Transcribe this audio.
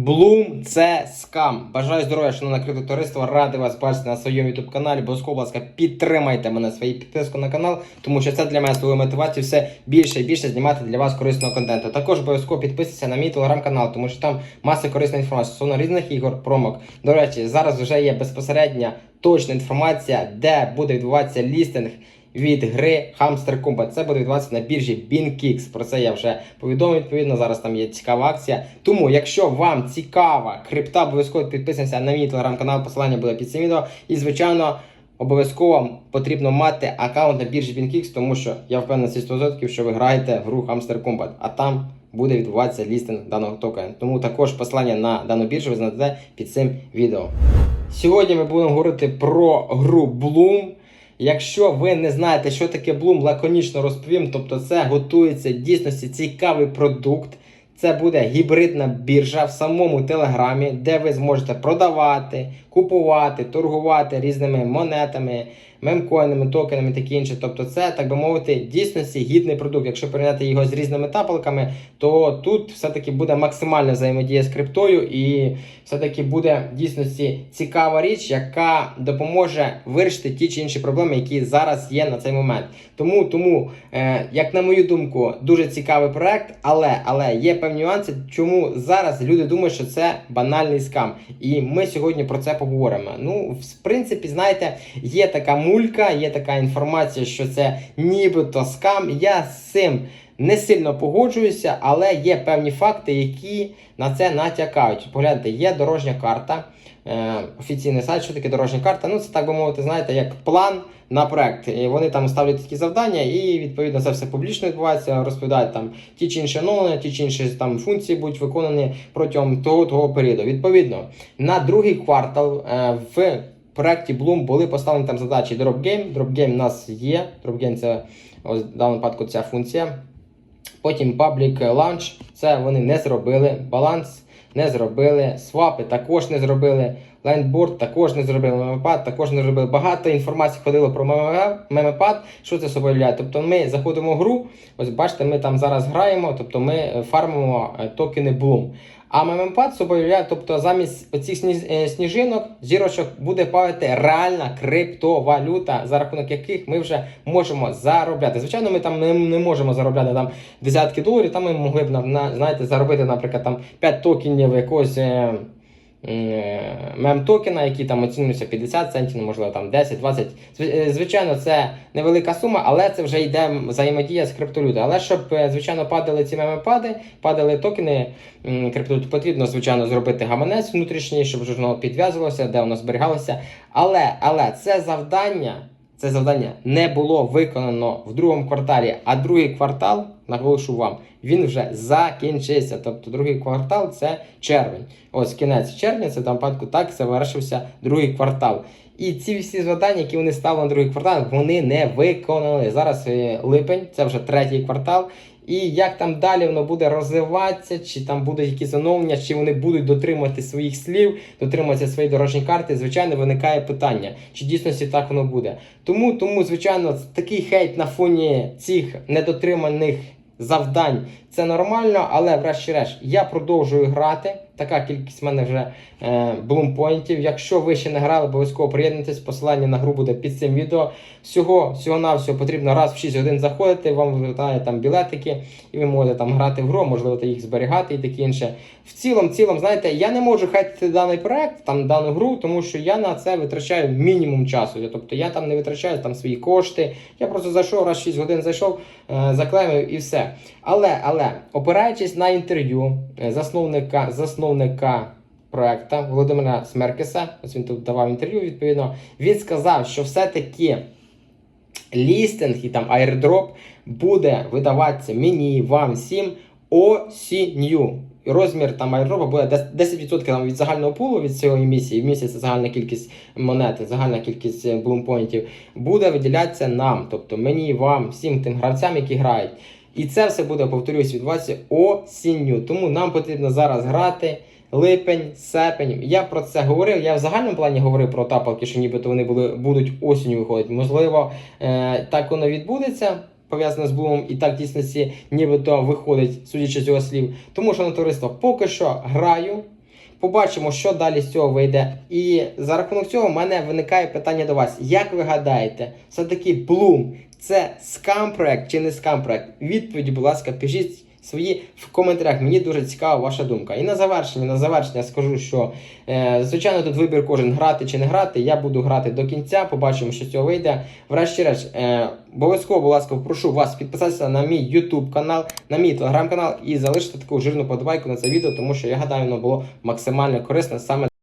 Блум це скам. Бажаю здоров'я, шановне крипто товариство. Радий вас бачити на своєму ютуб каналі. Обов'язково, будь ласка, підтримайте мене своєю підпискою на канал, тому що це для мене своєю мотивацією все більше і більше знімати для вас корисного контенту. Також обов'язково підписуйтесь на мій телеграм-канал, тому що там маса корисної інформації стосовно різних ігор, промок. До речі, зараз вже є безпосередня точна інформація, де буде відбуватися лістинг від гри Hamster Combat. Це буде відбуватися на біржі BinKix. Про це я вже повідомив. Відповідно, зараз там є цікава акція. Тому, якщо вам цікава крипта, обов'язково підписуйтесь на мій телеграм-канал. Посилання буде під цим відео. І, звичайно, обов'язково потрібно мати аккаунт на біржі BinKix, тому що я впевнений 100%, що ви граєте в гру Hamster Combat. А там буде відбуватися лістинг даного токена. Тому також посилання на дану біржу ви знайдете під цим відео. Сьогодні ми будемо говорити про гру Bloom. Якщо ви не знаєте, що таке Bloom, лаконічно розповім. Тобто, це готується дійсності цікавий продукт. Це буде гібридна біржа в самому телеграмі, де ви зможете продавати, купувати, торгувати різними монетами, мемкоїнами, токенами, таке інше. Тобто, це, так би мовити, дійсності гідний продукт. Якщо порівняти його з різними тапалками, то тут все-таки буде максимальна взаємодія з криптою, і все-таки буде дійсності цікава річ, яка допоможе вирішити ті чи інші проблеми, які зараз є на цей момент. Тому, тому е, як на мою думку, дуже цікавий проект, але, але є певні нюанси, чому зараз люди думають, що це банальний скам. І ми сьогодні про це поговоримо. Ну, в принципі, знаєте, є така мулька, є така інформація, що це нібито скам. Я з цим не сильно погоджуюся, але є певні факти, які на це натякають. Погляньте, є дорожня карта. Е, офіційний сайт, що таке дорожня карта. Ну, це так би мовити, знаєте, як план на проект. І вони там ставлять такі завдання, і відповідно це все публічно відбувається, розповідають там ті чи інші оновлення, ті чи інші там функції будуть виконані протягом того того періоду. Відповідно, на другий квартал е, в проекті Bloom були поставлені там задачі Drop Game. У нас є. Drop це ось в даному випадку ця функція. Потім Public Launch, це вони не зробили. Баланс не зробили. Свапи також не зробили. Лайнборд також не зробили. Мемепад також не зробили. Багато інформації ходило про мемепад. Що це собою являє? Тобто ми заходимо в гру. Ось бачите, ми там зараз граємо, тобто ми е, фармимо е, токени Bloom. А мемепад собою являє, тобто замість оцих е, сніжинок, зірочок буде падати реальна криптовалюта, за рахунок яких ми вже можемо заробляти. Звичайно, ми там не, не можемо заробляти там десятки доларів, там ми могли б на, знаєте, заробити, наприклад, там 5 токенів якогось. Е, мем-токена, які там оцінюються 50 центів, можливо, там 10-20. Е, Звичайно, це невелика сума, але це вже йде взаємодія з криптовалютою. Але щоб, е, звичайно, падали ці мемопади, падали токени криптовалюти, потрібно, звичайно, зробити гаманець внутрішній, щоб журнал підв'язувався, де воно зберігалося. Але, але це завдання. Це завдання не було виконано в другому кварталі, а другий квартал, наголошу вам, він вже закінчився. Тобто другий квартал це червень. Ось кінець червня, це там випадку так завершився другий квартал. І ці всі завдання, які вони ставили на другий квартал, вони не виконали. Зараз е, липень, це вже третій квартал. І як там далі воно буде розвиватися, чи там будуть якісь оновлення, чи вони будуть дотримувати своїх слів, дотримуватися своєї дорожньої карти, звичайно, виникає питання, чи дійсності так воно буде. Тому, тому, звичайно, такий хейт на фоні цих недотриманих завдань це нормально, але врешті-решт я продовжую грати. Така кількість в мене вже е. Якщо ви ще не грали, обов'язково приєднуйтесь. Посилання на гру буде під цим відео. Всього всього навсього потрібно раз в 6 годин заходити, вам вилітає там білетики, і ви можете там грати в гру, можливо, їх зберігати і таке інше. В цілому, цілому, знаєте, я не можу хайтити даний проект, там дану гру, тому що я на це витрачаю мінімум часу. Тобто я там не витрачаю там свої кошти. Я просто зайшов, раз 6 годин зайшов, е, заклеїв і все. Але, але опираючись на інтерв'ю е, засновника, засновника проекта Володимира Смеркеса, ось він тут давав інтерв'ю, відповідно, він сказав, що все-таки лістинг і там airdrop буде видаватися мені, вам всім осінню. Розмір там айдропа буде 10% там, від загального пулу від цієї місії, в місяць загальна кількість монет, загальна кількість е, блумпоінтів буде виділятися нам, тобто мені, вам, всім тим гравцям, які грають. І це все буде, повторюсь, відбуватися осінню. Тому нам потрібно зараз грати липень, серпень. Я про це говорив. Я в загальному плані говорив про тапалки, що нібито вони були, будуть осінню виходити. Можливо, е, так воно відбудеться. Пов'язане з блумом, і так дійсності нібито виходить, судячи з його слів. Тому що на товариство поки що граю. Побачимо, що далі з цього вийде. І за рахунок цього в мене виникає питання до вас. Як ви гадаєте, все-таки Bloom це скам проект чи не скам проект? Відповідь, будь ласка, пишіть свої в коментарях. Мені дуже цікава ваша думка. І на завершення, на завершення скажу, що е, звичайно тут вибір кожен грати чи не грати. Я буду грати до кінця, побачимо, що з цього вийде. Врешті-решт, е, обов'язково, будь ласка, прошу вас підписатися на мій YouTube канал, на мій телеграм канал і залишити таку жирну подобайку на це відео, тому що я гадаю, воно було максимально корисне саме